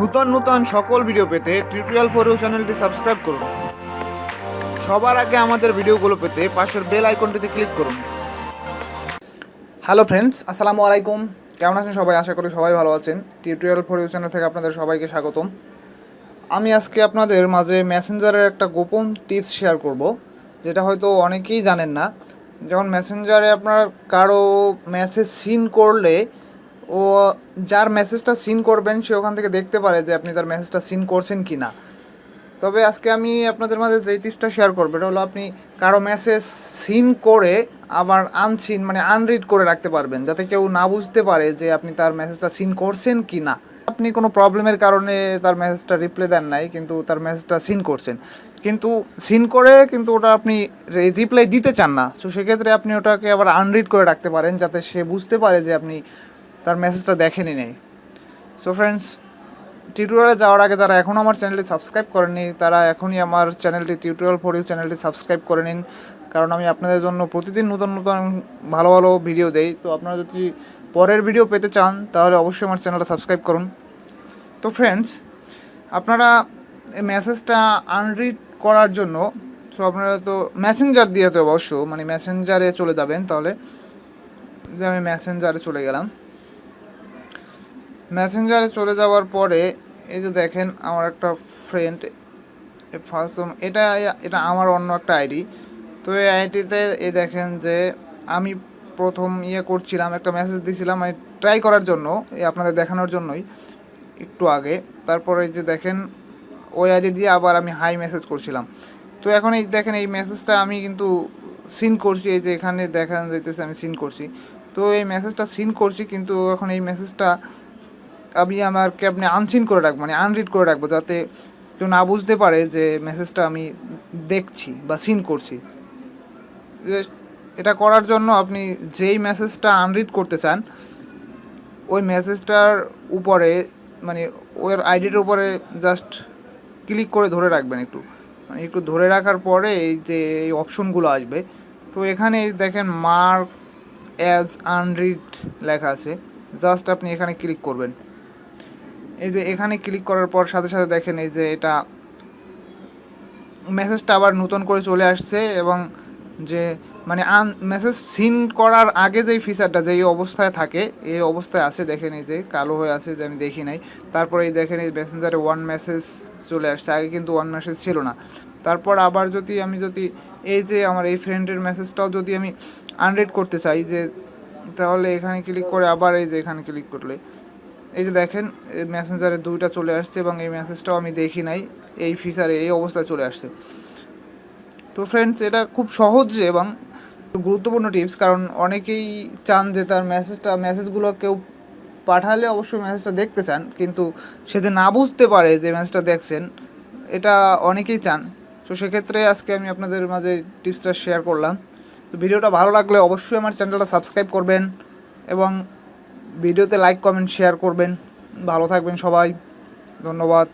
নূতন নূতন সকল ভিডিও পেতে টিউটোরিয়াল ফোরিও চ্যানেলটি সাবস্ক্রাইব করুন। সবার আগে আমাদের ভিডিওগুলো পেতে পাশের বেল আইকনটিতে ক্লিক করুন। হ্যালো ফ্রেন্ডস আসসালামু আলাইকুম। কেমন আছেন সবাই? আশা করি সবাই ভালো আছেন। টিউটোরিয়াল ফোরিও চ্যানেল থেকে আপনাদের সবাইকে স্বাগতম। আমি আজকে আপনাদের মাঝে মেসেঞ্জারের একটা গোপন টিপস শেয়ার করব, যেটা হয়তো অনেকেই জানেন না। যেমন মেসেঞ্জারে আপনার কারও মেসেজ সিন করলে ও যার মেসেজটা সিন করবেন, সে ওখান থেকে দেখতে পারে যে আপনি তার মেসেজটা সিন করছেন কি না তবে আজকে আমি আপনাদের মাঝে যেই টিপসটা শেয়ার করব, এটা হলো আপনি কারও মেসেজ সিন করে আবার আনসিন মানে আনরিড করে রাখতে পারবেন, যাতে কেউ না বুঝতে পারে যে আপনি তার মেসেজটা সিন করছেন কি না আপনি কোনো প্রবলেমের কারণে তার মেসেজটা রিপ্লাই দেন নাই, কিন্তু তার মেসেজটা সিন করছেন। কিন্তু সিন করে, কিন্তু ওটা আপনি রিপ্লাই দিতে চান না। তো সেক্ষেত্রে আপনি ওটাকে আবার আনরিড করে রাখতে পারেন, যাতে সে বুঝতে পারে যে আপনি তার মেসেজটা দেখেনি নেই। সো ফ্রেন্ডস টিউটোরিয়ালে যাওয়ার আগে যারা এখনও আমার চ্যানেলটি সাবস্ক্রাইব করেননি, তারা এখনই আমার চ্যানেলটি টিউটোরিয়াল ফর ইউ চ্যানেলটি সাবস্ক্রাইব করে নিন। কারণ আমি আপনাদের জন্য প্রতিদিন নতুন নতুন, ভালো ভালো ভিডিও দেই। তো আপনারা যদি পরের ভিডিও পেতে চান, তাহলে অবশ্যই আমার চ্যানেলটা সাবস্ক্রাইব করুন। তো ফ্রেন্ডস আপনারা এই মেসেজটা আনরিড করার জন্য তো আপনারা তো মেসেঞ্জার দিয়ে তো অবশ্য মানে মেসেঞ্জারে চলে যাবেন তাহলে। যে আমি মেসেঞ্জারে চলে গেলাম। মেসেঞ্জারে চলে যাওয়ার পরে, এই যে দেখেন আমার একটা ফ্রেন্ড ফার্স্ট এটা এটা আমার অন্য একটা আইডি তো এই আইডিতে এই দেখেন যে আমি প্রথম ইয়ে করছিলাম, একটা মেসেজ দিয়েছিলাম আমি ট্রাই করার জন্য, এই আপনাদের দেখানোর জন্যই, একটু আগে। তারপরে এই যে দেখেন, ওই আইডি দিয়ে আবার আমি হাই মেসেজ করছিলাম। তো এখন এই দেখেন, এই মেসেজটা আমি কিন্তু সিন করছি, এই যে এখানে দেখানো যাইতেছে, আমি সিন করছি। তো এই মেসেজটা সিন করছি, কিন্তু এখন এই মেসেজটা আমি আমার আপনি আনসিন করে রাখব মানে আনরিড করে রাখব, যাতে কেউ না বুঝতে পারে যে মেসেজটা আমি দেখছি বা সিন করছি। এটা করার জন্য আপনি যেই মেসেজটা আনরিড করতে চান, ওই মেসেজটার উপরে মানে ওর আইডির উপরে জাস্ট ক্লিক করে ধরে রাখবেন একটু। মানে একটু ধরে রাখার পরে এই যে এই অপশনগুলো আসবে, তো এখানে দেখেন মার্ক অ্যাজ আনরিড লেখা আছে জাস্ট আপনি এখানে ক্লিক করবেন। এই যে এখানে ক্লিক করার পর সাথে সাথে দেখেন এই যে এটা মেসেজটা আবার নতুন করে চলে আসছে এবং যে মানে আন মেসেজ সিন করার আগে যেই ফিচারটা যেই অবস্থায় থাকে, এই অবস্থায় আছে দেখেন এই যে, কালো হয়ে আছে যে আমি দেখি নাই। তারপরে এই দেখেন এই মেসেঞ্জারে ওয়ান মেসেজ চলে আসছে, আগে কিন্তু ওয়ান মেসেজ ছিল না। তারপর আবার যদি আমি যদি এই যে আমার এই ফ্রেন্ডের মেসেজটাও যদি আমি আনরেড করতে চাই যে, তাহলে এখানে ক্লিক করে আবার এই যে এখানে ক্লিক করলে। এই যে দেখেন মেসেঞ্জারে দুইটা চলে আসছে এবং এই মেসেজটাও আমি দেখি নাই। এই ফিচারে এই অবস্থায় চলে আসছে। তো ফ্রেন্ডস এটা খুব সহজ এবং গুরুত্বপূর্ণ টিপস কারণ অনেকেই চান যে তার মেসেজটা মেসেজগুলো কেউ পাঠালে অবশ্যই মেসেজটা দেখতে চান, কিন্তু সে যে না বুঝতে পারে যে মেসেজটা দেখছেন, এটা অনেকেই চান। তো সেক্ষেত্রে আজকে আমি আপনাদের মাঝে টিপসটা শেয়ার করলাম। তো ভিডিওটা ভালো লাগলে অবশ্যই আমার চ্যানেলটা সাবস্ক্রাইব করবেন এবং ভিডিওতে লাইক কমেন্ট শেয়ার করবেন। ভালো থাকবেন সবাই। ধন্যবাদ।